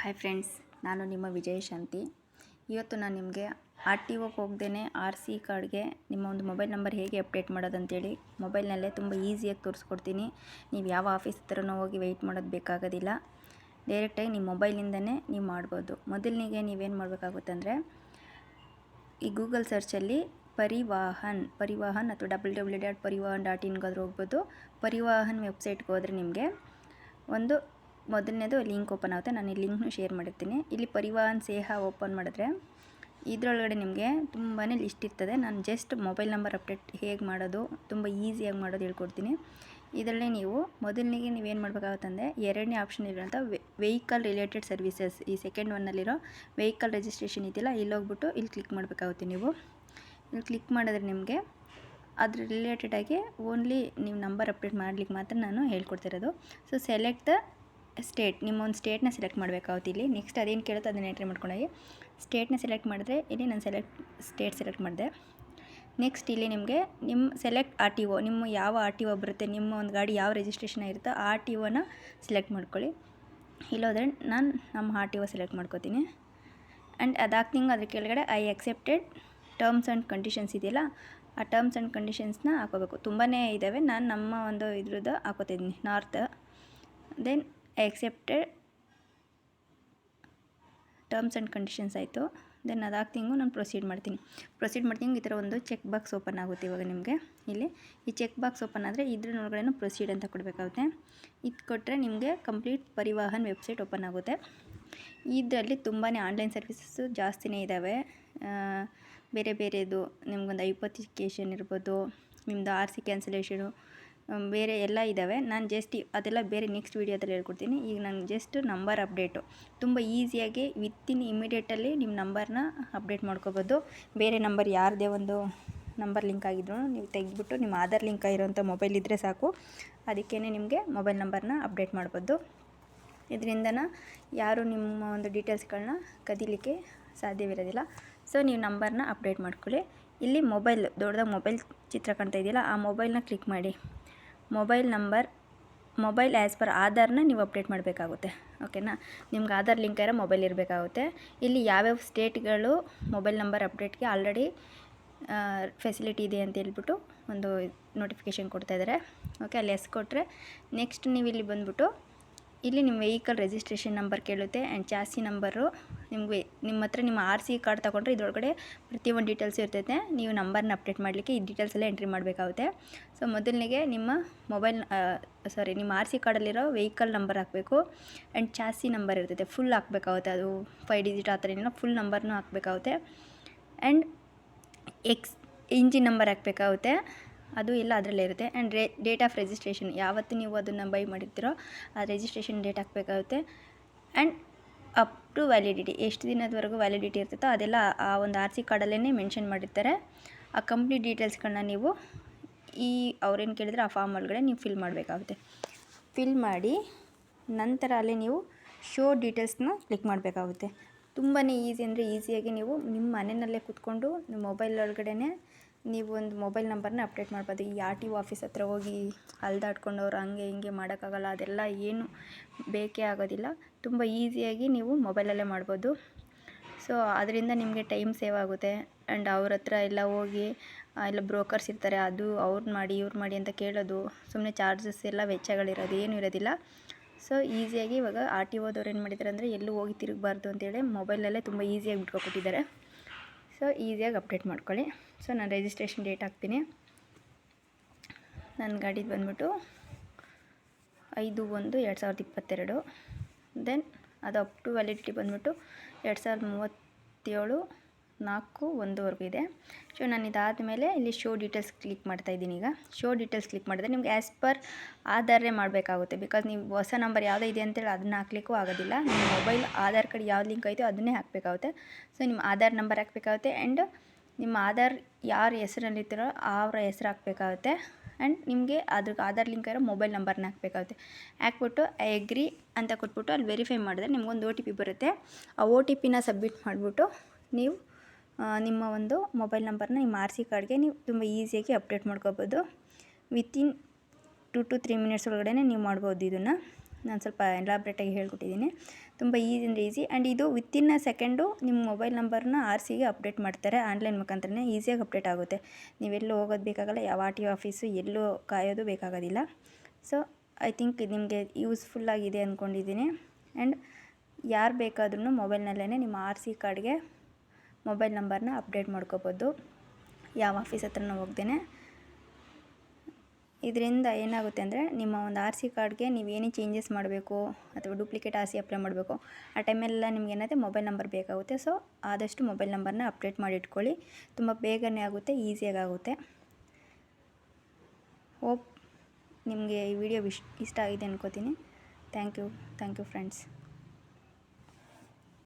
Hi friends ನಾನು ನಿಮ್ಮ ವಿಜಯಶಾಂತಿ ಇವತ್ತು ನಾನು ನಿಮಗೆ ಆರ್ ಟಿ ಒಗೆ ಹೋಗ್ದೇ ಆರ್ ಸಿ ಕಾರ್ಡ್ಗೆ ನಿಮ್ಮ ಒಂದು ಮೊಬೈಲ್ ನಂಬರ್ ಹೇಗೆ ಅಪ್ಡೇಟ್ ಮಾಡೋದಂತೇಳಿ ಮೊಬೈಲ್ನಲ್ಲೇ ತುಂಬ ಈಸಿಯಾಗಿ ತೋರಿಸ್ಕೊಡ್ತೀನಿ. ನೀವು ಯಾವ ಆಫೀಸ್ ಹತ್ರನೂ ಹೋಗಿ ವೆಯ್ಟ್ ಮಾಡೋದು ಬೇಕಾಗೋದಿಲ್ಲ. ಡೈರೆಕ್ಟಾಗಿ ನಿಮ್ಮ ಮೊಬೈಲಿಂದನೇ ನೀವು ಮಾಡ್ಬೋದು. ಮೊದಲನಿಗೆ ನೀವೇನು ಮಾಡಬೇಕಾಗುತ್ತೆ ಅಂದರೆ ಈ ಗೂಗಲ್ ಸರ್ಚಲ್ಲಿ ಪರಿವಾಹನ್ ಪರಿವಾಹನ್ ಅಥವಾ W W dot Parivahan dot ಇನ್ಗಾದ್ರೂ ಹೋಗ್ಬೋದು. ಪರಿವಾಹನ್ ವೆಬ್ಸೈಟ್ಗೆ ಹೋದರೆ ನಿಮಗೆ ಒಂದು ಮೊದಲನೇದು ಲಿಂಕ್ ಓಪನ್ ಆಗುತ್ತೆ, ನಾನು ಈ ಲಿಂಕ್ನು ಶೇರ್ ಮಾಡಿರ್ತೀನಿ. ಇಲ್ಲಿ ಪರಿವಾಹನ್ ಸೇಹ ಓಪನ್ ಮಾಡಿದ್ರೆ ಇದರೊಳಗಡೆ ನಿಮಗೆ ತುಂಬಾ ಲಿಸ್ಟ್ ಇರ್ತದೆ. ನಾನು ಜಸ್ಟ್ ಮೊಬೈಲ್ ನಂಬರ್ ಅಪ್ಡೇಟ್ ಹೇಗೆ ಮಾಡೋದು, ತುಂಬ ಈಸಿಯಾಗಿ ಮಾಡೋದು ಹೇಳ್ಕೊಡ್ತೀನಿ. ಇದರಲ್ಲೇ ನೀವು ಮೊದಲನಿಗೆ ನೀವೇನು ಮಾಡಬೇಕಾಗುತ್ತಂದರೆ ಎರಡನೇ ಆಪ್ಷನ್ ಇರೋಂಥ ವೆಹಿಕಲ್ ರಿಲೇಟೆಡ್ ಸರ್ವಿಸಸ್, ಈ ಸೆಕೆಂಡ್ ಒನ್ನಲ್ಲಿರೋ ವೆಹಿಕಲ್ ರಿಜಿಸ್ಟ್ರೇಷನ್ ಇದೆಯಲ್ಲ, ಇಲ್ಲಿ ಹೋಗ್ಬಿಟ್ಟು ಇಲ್ಲಿ ಕ್ಲಿಕ್ ಮಾಡಬೇಕಾಗುತ್ತೆ ನೀವು. ಇಲ್ಲಿ ಕ್ಲಿಕ್ ಮಾಡಿದ್ರೆ ನಿಮಗೆ ಅದ್ರ ರಿಲೇಟೆಡಾಗಿ ಓನ್ಲಿ ನೀವು ನಂಬರ್ ಅಪ್ಡೇಟ್ ಮಾಡ್ಲಿಕ್ಕೆ ಮಾತ್ರ ನಾನು ಹೇಳ್ಕೊಡ್ತಿರೋದು. ಸೊ, ಸೆಲೆಕ್ಟ್ ದ ಸ್ಟೇಟ್ ನಿಮ್ಮ ಒಂದು ಸ್ಟೇಟ್ನ ಸೆಲೆಕ್ಟ್ ಮಾಡಬೇಕಾಗುತ್ತೆ ಇಲ್ಲಿ. ನೆಕ್ಸ್ಟ್ ಅದೇನು ಕೇಳುತ್ತೆ ಅದನ್ನು ಎಂಟ್ರಿ ಮಾಡ್ಕೊಂಡೋಗಿ ಸ್ಟೇಟ್ನ ಸೆಲೆಕ್ಟ್ ಮಾಡಿದ್ರೆ ಇಲ್ಲಿ ನಾನು ಸೆಲೆಕ್ಟ್, ಸ್ಟೇಟ್ ಸೆಲೆಕ್ಟ್ ಮಾಡಿದೆ. ನೆಕ್ಸ್ಟ್ ಇಲ್ಲಿ ನಿಮಗೆ ನಿಮ್ಮ ಸೆಲೆಕ್ಟ್ ಆರ್ ಟಿ ಒ, ನಿಮ್ಮ ಯಾವ ಆರ್ ಟಿ ಒ ಬರುತ್ತೆ, ನಿಮ್ಮ ಒಂದು ಗಾಡಿ ಯಾವ ರಿಜಿಸ್ಟ್ರೇಷನ್ ಇರುತ್ತೋ ಆರ್ ಟಿ ಒನ ಸೆಲೆಕ್ಟ್ ಮಾಡ್ಕೊಳ್ಳಿ. ಇಲ್ಲೋದ್ರೆ ನಾನು ನಮ್ಮ ಆರ್ ಟಿ ಒ ಸೆಲೆಕ್ಟ್ ಮಾಡ್ಕೋತೀನಿ. ಆ್ಯಂಡ್ ಅದಾಗ್ತಿಂಗ್ ಅದ್ರ ಕೆಳಗಡೆ I accepted terms and conditions ಇದೆಯಲ್ಲ, ಆ ಟರ್ಮ್ಸ್ ಆ್ಯಂಡ್ ಕಂಡೀಷನ್ಸ್ನ ಹಾಕೋಬೇಕು ತುಂಬಾ ಇದ್ದಾವೆ ನಾನು ನಮ್ಮ ಒಂದು ಇದ್ರದ್ದು ಹಾಕೋತಿದ್ದೀನಿ north then I accepted terms and conditions ಆಯಿತು ದೆನ್ ಅದಾಗ್ತಿಂಗು ನಾನು ಪ್ರೊಸೀಡ್ ಮಾಡ್ತೀನಿ. ಪ್ರೊಸೀಡ್ ಮಾಡ್ತೀನಿ, ಈ ಥರ ಒಂದು ಚೆಕ್ ಬಾಕ್ಸ್ ಓಪನ್ ಆಗುತ್ತೆ ಇವಾಗ ನಿಮಗೆ. ಇಲ್ಲಿ ಈ ಚೆಕ್ ಬಾಕ್ಸ್ ಓಪನ್ ಆದರೆ ಇದ್ರೊಳಗಡೆ ಪ್ರೊಸೀಡ್ ಅಂತ ಕೊಡಬೇಕಾಗುತ್ತೆ. ಇದು ಕೊಟ್ಟರೆ ನಿಮಗೆ ಕಂಪ್ಲೀಟ್ ಪರಿವಾಹನ್ ವೆಬ್ಸೈಟ್ ಓಪನ್ ಆಗುತ್ತೆ. ಇದರಲ್ಲಿ ತುಂಬಾ ಆನ್ಲೈನ್ ಸರ್ವಿಸಸ್ಸು ಜಾಸ್ತಿನೇ ಇದ್ದಾವೆ ಬೇರೆ ಬೇರೆದು ನಿಮಗೊಂದು ಐಪತಿಕೇಷನ್ ಇರ್ಬೋದು ನಿಮ್ಮದು ಆರ್ ಸಿ ಕ್ಯಾನ್ಸಲೇಷನು ಬೇರೆ ಎಲ್ಲ ಇದ್ದಾವೆ ನಾನು ಜಸ್ಟ್ ಅದೆಲ್ಲ ಬೇರೆ ನೆಕ್ಸ್ಟ್ ವೀಡಿಯೋದಲ್ಲಿ ಹೇಳ್ಕೊಡ್ತೀನಿ. ಈಗ ನಾನು ಜಸ್ಟ್ ನಂಬರ್ ಅಪ್ಡೇಟು ತುಂಬ ಈಸಿಯಾಗಿ ವಿತ್ತಿನ್ ಇಮಿಡಿಯೇಟಲ್ಲಿ ನಿಮ್ಮ ನಂಬರ್ನ ಅಪ್ಡೇಟ್ ಮಾಡ್ಕೋಬೋದು. ಬೇರೆ ನಂಬರ್ ಯಾರದೇ ಒಂದು ನಂಬರ್ ಲಿಂಕ್ ಆಗಿದ್ರು ನೀವು ತೆಗೆದ್ಬಿಟ್ಟು ನಿಮ್ಮ ಆಧಾರ್ ಲಿಂಕ್ ಆಗಿರೋಂಥ ಮೊಬೈಲ್ ಇದ್ದರೆ ಸಾಕು. ಅದಕ್ಕೇ ನಿಮಗೆ ಮೊಬೈಲ್ ನಂಬರ್ನ ಅಪ್ಡೇಟ್ ಮಾಡ್ಬೋದು. ಇದರಿಂದ ಯಾರು ನಿಮ್ಮ ಒಂದು ಡೀಟೇಲ್ಸ್ಗಳನ್ನ ಕದೀಲಿಕ್ಕೆ ಸಾಧ್ಯವಿರೋದಿಲ್ಲ. ಸೊ ನೀವು ನಂಬರ್ನ ಅಪ್ಡೇಟ್ ಮಾಡ್ಕೊಳ್ಳಿ. ಇಲ್ಲಿ ಮೊಬೈಲ್ ದೊಡ್ಡದಾಗ ಮೊಬೈಲ್ ಚಿತ್ರ ಕಾಣ್ತಾ ಇದೆಯಲ್ಲ, ಆ ಮೊಬೈಲ್ನ ಕ್ಲಿಕ್ ಮಾಡಿ. Mobile number, mobile as per ಆಧಾರ್ನ ನೀವು ಅಪ್ಡೇಟ್ ಮಾಡಬೇಕಾಗುತ್ತೆ. ಓಕೆನಾ? ನಿಮ್ಗೆ ಆಧಾರ್ ಲಿಂಕ್ ಇರೋ ಮೊಬೈಲ್ ಇರಬೇಕಾಗುತ್ತೆ. ಇಲ್ಲಿ ಯಾವ್ಯಾವ ಸ್ಟೇಟ್ಗಳು ಮೊಬೈಲ್ ನಂಬರ್ ಅಪ್ಡೇಟ್ಗೆ ಆಲ್ರೆಡಿ ಫೆಸಿಲಿಟಿ ಇದೆ ಅಂತ ಹೇಳ್ಬಿಟ್ಟು ಒಂದು ನೋಟಿಫಿಕೇಷನ್ ಕೊಡ್ತಾಯಿದ್ದಾರೆ ಓಕೆ, ಅಲ್ಲಿ ಎಸ್ ಕೊಟ್ಟರೆ ನೆಕ್ಸ್ಟ್ ನೀವು ಇಲ್ಲಿ ಬಂದುಬಿಟ್ಟು, ಇಲ್ಲಿ ನಿಮ್ಮ ವೆಹಿಕಲ್ ರಿಜಿಸ್ಟ್ರೇಷನ್ ನಂಬರ್ ಕೇಳುತ್ತೆ. ಆ್ಯಂಡ್ ಚಾಸಿ ನಂಬರು ನಿಮಗೆ ನಿಮ್ಮ ಹತ್ರ ನಿಮ್ಮ ಆರ್ ಸಿ ಕಾರ್ಡ್ ತೊಗೊಂಡ್ರೆ ಇದರೊಳಗಡೆ ಪ್ರತಿಯೊಂದು ಡೀಟೇಲ್ಸ್ ಇರ್ತೈತೆ. ನೀವು ನಂಬರ್ನ ಅಪ್ಡೇಟ್ ಮಾಡಲಿಕ್ಕೆ ಈ ಡೀಟೇಲ್ಸ್ ಎಲ್ಲ ಎಂಟ್ರಿ ಮಾಡಬೇಕಾಗುತ್ತೆ. ಸೊ ಮೊದಲನಿಗೆ ನಿಮ್ಮ ಮೊಬೈಲ್ ಸಾರಿ ನಿಮ್ಮ ಆರ್ ಸಿ ಕಾರ್ಡಲ್ಲಿರೋ ವೆಹಿಕಲ್ ನಂಬರ್ ಹಾಕಬೇಕು. ಆ್ಯಂಡ್ ಚಾಸಿ ನಂಬರ್ ಇರ್ತೈತೆ ಫುಲ್ ಹಾಕಬೇಕಾಗುತ್ತೆ ಅದು. ಫೈವ್ ಡಿಜಿಟ್ ಆ ಥರ ಏನಿಲ್ಲ ಫುಲ್ ನಂಬರ್ನೂ ಹಾಕಬೇಕಾಗುತ್ತೆ. ಆ್ಯಂಡ್ ಎಕ್ಸ್ ಇಂಜಿನ್ ನಂಬರ್ ಹಾಕಬೇಕಾಗುತ್ತೆ. ಅದು ಎಲ್ಲ ಅದರಲ್ಲೇ ಇರುತ್ತೆ. ಆ್ಯಂಡ್ ರೇ ಡೇಟ್ ಆಫ್ ರಿಜಿಸ್ಟ್ರೇಷನ್ ಯಾವತ್ತು ನೀವು ಅದನ್ನು ಬೈ ಮಾಡಿರ್ತೀರೋ, ಆ ರಿಜಿಸ್ಟ್ರೇಷನ್ ಡೇಟ್ ಹಾಕಬೇಕಾಗುತ್ತೆ. ಆ್ಯಂಡ್ ಅಪ್ ಟು ವ್ಯಾಲಿಡಿಟಿ ಎಷ್ಟು ದಿನದವರೆಗೂ ವ್ಯಾಲಿಡಿಟಿ ಇರ್ತೈತೋ ಅದೆಲ್ಲ ಆ ಒಂದು ಆರ್ ಸಿ ಕಾರ್ಡಲ್ಲೇ ಮೆನ್ಷನ್ ಮಾಡಿರ್ತಾರೆ. ಆ ಕಂಪ್ಲೀಟ್ ಡೀಟೇಲ್ಸ್ಗಳನ್ನ ನೀವು ಈ ಅವ್ರೇನು ಕೇಳಿದ್ರೆ ಆ ಫಾರ್ಮ್ ಒಳಗಡೆ ನೀವು ಫಿಲ್ ಮಾಡಬೇಕಾಗುತ್ತೆ. ಫಿಲ್ ಮಾಡಿ ನಂತರ ಅಲ್ಲಿ ನೀವು ಶೋ ಡೀಟೇಲ್ಸ್ನ ಕ್ಲಿಕ್ ಮಾಡಬೇಕಾಗುತ್ತೆ. ತುಂಬಾ ಈಸಿ ಅಂದರೆ ಈಸಿಯಾಗಿ ನೀವು ನಿಮ್ಮ ಮನೆಯಲ್ಲೇ ಕೂತ್ಕೊಂಡು ನಿಮ್ಮ ಮೊಬೈಲ್ ಒಳಗಡೆ ನೀವು ಒಂದು ಮೊಬೈಲ್ ನಂಬರ್ನ ಅಪ್ಡೇಟ್ ಮಾಡ್ಬೋದು. ಈ ಆರ್ ಟಿ ಒ ಆಫೀಸ್ ಹತ್ರ ಹೋಗಿ ಅಲ್ದಾಡ್ಕೊಂಡು ಅವ್ರು ಹಂಗೆ ಹಿಂಗೆ ಮಾಡೋಕ್ಕಾಗಲ್ಲ, ಅದೆಲ್ಲ ಏನು ಬೇಕೇ ಆಗೋದಿಲ್ಲ. ತುಂಬ ಈಸಿಯಾಗಿ ನೀವು ಮೊಬೈಲಲ್ಲೇ ಮಾಡ್ಬೋದು. ಸೊ, ಅದರಿಂದ ನಿಮಗೆ ಟೈಮ್ ಸೇವ್ ಆಗುತ್ತೆ. ಆ್ಯಂಡ್ ಅವ್ರ ಹತ್ರ ಎಲ್ಲ ಹೋಗಿ ಎಲ್ಲ ಬ್ರೋಕರ್ಸ್ ಇರ್ತಾರೆ, ಅದು ಅವ್ರು ಮಾಡಿ, ಇವ್ರು ಮಾಡಿ ಅಂತ ಕೇಳೋದು. ಸುಮ್ಮನೆ ಚಾರ್ಜಸ್ ಎಲ್ಲ ವೆಚ್ಚಗಳಿರೋದು, ಏನೂ ಇರೋದಿಲ್ಲ. ಸೊ, ಈಸಿಯಾಗಿ ಇವಾಗ ಆರ್ ಟಿ ಒದವ್ರು ಏನು ಮಾಡಿದ್ದಾರೆ ಅಂದರೆ ಎಲ್ಲೂ ಹೋಗಿ ತಿರುಗಬಾರ್ದು ಅಂತೇಳಿ ಮೊಬೈಲಲ್ಲೇ ತುಂಬ ಈಸಿಯಾಗಿ ಬಿಟ್ಕೊಟ್ಟಿದ್ದಾರೆ. ಸೊ, ಈಸಿಯಾಗಿ ಅಪ್ಡೇಟ್ ಮಾಡ್ಕೊಳ್ಳಿ. ಸೊ ನಾನು ರಿಜಿಸ್ಟ್ರೇಷನ್ ಡೇಟ್ ಹಾಕ್ತೀನಿ. ನನ್ನ ಗಾಡಿದು ಬಂದ್ಬಿಟ್ಟು ಐದು ಒಂದು ಎರಡು ಸಾವಿರದ ಇಪ್ಪತ್ತೆರಡು. ದೆನ್ ಅದು ಅಪ್ ಟು ವ್ಯಾಲಿಡಿಟಿ ಬಂದ್ಬಿಟ್ಟು ಎರಡು ಸಾವಿರದ ಮೂವತ್ತೇಳು ನಾಲ್ಕು ಒಂದುವರೆಗೂ ಇದೆ. ಸೊ ನಾನು ಇದಾದ ಮೇಲೆ ಇಲ್ಲಿ ಶೋ ಡೀಟೇಲ್ಸ್ ಕ್ಲಿಕ್ ಮಾಡ್ತಾ ಇದ್ದೀನಿ ಈಗ. ಶೋ ಡೀಟೇಲ್ಸ್ ಕ್ಲಿಕ್ ಮಾಡಿದ್ರೆ ನಿಮ್ಗೆ ಆ್ಯಸ್ ಪರ್ ಆಧಾರೇ ಮಾಡಬೇಕಾಗುತ್ತೆ. ಬಿಕಾಸ್ ನೀವು ಹೊಸ ನಂಬರ್ ಯಾವುದೇ ಇದೆ ಅಂತೇಳಿ ಅದನ್ನ ಹಾಕ್ಲಿಕ್ಕೂ ಆಗೋದಿಲ್ಲ. ನಿಮ್ಮ ಮೊಬೈಲ್ ಆಧಾರ್ ಕಾರ್ಡ್ ಯಾವ ಲಿಂಕ್ ಐತೋ ಅದನ್ನೇ ಹಾಕಬೇಕಾಗುತ್ತೆ. ಸೊ ನಿಮ್ಮ ಆಧಾರ್ ನಂಬರ್ ಹಾಕಬೇಕಾಗುತ್ತೆ ಆ್ಯಂಡ್ ನಿಮ್ಮ ಆಧಾರ್ ಯಾರ ಹೆಸರಲ್ಲಿರ್ತೀರೋ ಅವರ ಹೆಸ್ರು ಹಾಕಬೇಕಾಗುತ್ತೆ. ಆ್ಯಂಡ್ ನಿಮಗೆ ಅದ್ರ ಆಧಾರ್ ಲಿಂಕ್ ಇರೋ ಮೊಬೈಲ್ ನಂಬರ್ನ ಹಾಕಬೇಕಾಗುತ್ತೆ. ಹಾಕ್ಬಿಟ್ಟು, ಐ ಅಗ್ರಿ ಅಂತ ಕೊಟ್ಬಿಟ್ಟು ಅಲ್ಲಿ ವೆರಿಫೈ ಮಾಡಿದ್ರೆ ನಿಮಗೊಂದು ಒ ಟಿ ಪಿ ಬರುತ್ತೆ. ಆ ಒ ಟಿ ಪಿನ ಸಬ್ಮಿಟ್ ಮಾಡಿಬಿಟ್ಟು ನೀವು ನಿಮ್ಮ ಒಂದು ಮೊಬೈಲ್ ನಂಬರ್ನ ನಿಮ್ಮ ಆರ್ ಸಿ ಕಾರ್ಡ್ಗೆ ನೀವು ತುಂಬ ಈಸಿಯಾಗಿ ಅಪ್ಡೇಟ್ ಮಾಡ್ಕೋಬೋದು. Within two two three minutes ಒಳಗಡೆ ನೀವು ಮಾಡ್ಬೋದು ಇದನ್ನು. ನಾನು ಸ್ವಲ್ಪ ಎಲಾಬ್ರೇಟಾಗಿ ಹೇಳ್ಕೊಟ್ಟಿದ್ದೀನಿ. ತುಂಬ ಈಸಿ ಅಂದರೆ ಈಸಿ ಆ್ಯಂಡ್ ಇದು ವಿತಿನ್ ಅ ಸೆಕೆಂಡು ನಿಮ್ಮ ಮೊಬೈಲ್ ನಂಬರ್ನ ಆರ್ ಸಿಗೆ ಅಪ್ಡೇಟ್ ಮಾಡ್ತಾರೆ. ಆನ್ಲೈನ್ ಮುಖಾಂತರನೇ ಈಸಿಯಾಗಿ ಅಪ್ಡೇಟ್ ಆಗುತ್ತೆ. ನೀವೆಲ್ಲೂ ಹೋಗೋದು ಬೇಕಾಗಲ್ಲ, ಯಾವ ಆರ್ ಟಿ ಆಫೀಸು ಎಲ್ಲೂ ಕಾಯೋದು ಬೇಕಾಗೋದಿಲ್ಲ. ಸೊ ಐ ಥಿಂಕ್ ಇದು ನಿಮಗೆ ಯೂಸ್ಫುಲ್ ಆಗಿದೆ ಅಂದ್ಕೊಂಡಿದ್ದೀನಿ ಆ್ಯಂಡ್ ಯಾರು ಬೇಕಾದ್ರೂ ಮೊಬೈಲ್ನಲ್ಲೇ ನಿಮ್ಮ ಆರ್ ಸಿ ಕಾರ್ಡ್ಗೆ ಮೊಬೈಲ್ ನಂಬರ್ನ ಅಪ್ಡೇಟ್ ಮಾಡ್ಕೋಬೋದು. ಯಾವ ಆಫೀಸ್ ಹತ್ರನೂ ಹೋಗ್ದೇ ಇದರಿಂದ ಏನಾಗುತ್ತೆ ಅಂದರೆ ನಿಮ್ಮ ಒಂದು ಆರ್ ಸಿ ಕಾರ್ಡ್ಗೆ ನೀವು ಏನೇ ಚೇಂಜಸ್ ಮಾಡಬೇಕು ಅಥವಾ ಡೂಪ್ಲಿಕೇಟ್ ಆರ್ ಸಿ ಅಪ್ಲೈ ಮಾಡಬೇಕು, ಆ ಟೈಮೆಲ್ಲ ನಿಮ್ಗೆ ಏನಾಗುತ್ತೆ ಮೊಬೈಲ್ ನಂಬರ್ ಬೇಕಾಗುತ್ತೆ. ಸೊ ಆದಷ್ಟು ಮೊಬೈಲ್ ನಂಬರ್ನ ಅಪ್ಡೇಟ್ ಮಾಡಿ ಇಟ್ಕೊಳ್ಳಿ. ತುಂಬ ಬೇಗನೆ ಆಗುತ್ತೆ ಈಸಿಯಾಗಿ ಆಗುತ್ತೆ. ಹೋಪ್ ನಿಮಗೆ ಈ ವಿಡಿಯೋ ಇಷ್ಟ ಆಗಿದೆ ಅನ್ಕೋತೀನಿ. Thank you thank you friends